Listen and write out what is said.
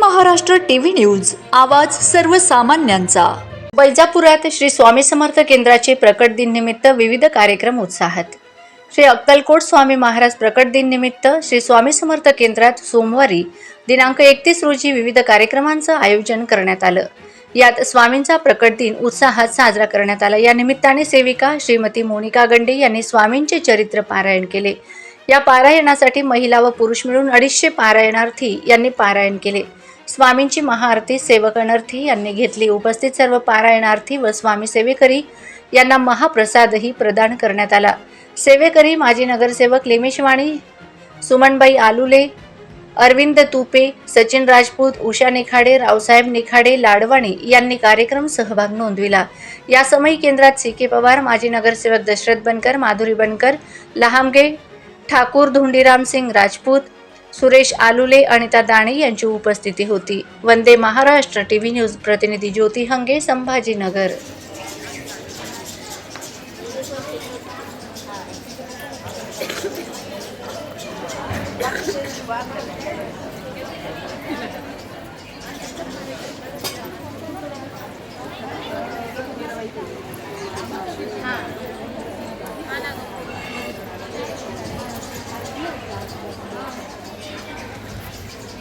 Maharashtra TV news आवाज सर्वसामान्यांचा. वैजापुरात श्री स्वामी समर्थ केंद्राचे प्रकट दिन निमित्त विविध कार्यक्रम उत्साहात. श्री अक्कलकोट स्वामी महाराज प्रकट दिन निमित्त श्री स्वामी समर्थ केंद्रात सोमवारी दिनांक एकतीस रोजी विविध कार्यक्रमांचं आयोजन करण्यात आलं. यात स्वामींचा प्रकट दिन उत्साहात साजरा करण्यात आला. या निमित्ताने सेविका श्रीमती मोनिका गंडे यांनी स्वामींचे चरित्र पारायण केले. या पारायणासाठी महिला व पुरुष मिळून अडीचशे पारायणार्थी यांनी पारायण केले. स्वामींची महाआरती सेवकणार्थी यांनी घेतली. उपस्थित सर्व पारायणार्थी व स्वामी सेवेकरी यांना महाप्रसादही प्रदान करण्यात आला. सेवेकरी माजी नगरसेवक लिमेशवाणी सुमनबाई आलुले अरविंद तुपे सचिन राजपूत उषा निखाडे रावसाहेब निखाडे लाडवाणी यांनी कार्यक्रम सहभाग नोंदविला. या समयी केंद्रात सी के पवार माजी नगरसेवक दशरथ बनकर माधुरी बनकर लहामगे ठाकूर धुंडीराम सिंग राजपूत सुरेश आलुले अनिता दाणे यांची उपस्थिती होती. वंदे महाराष्ट्र टीव्ही न्यूज प्रतिनिधी ज्योती हंगे संभाजीनगर.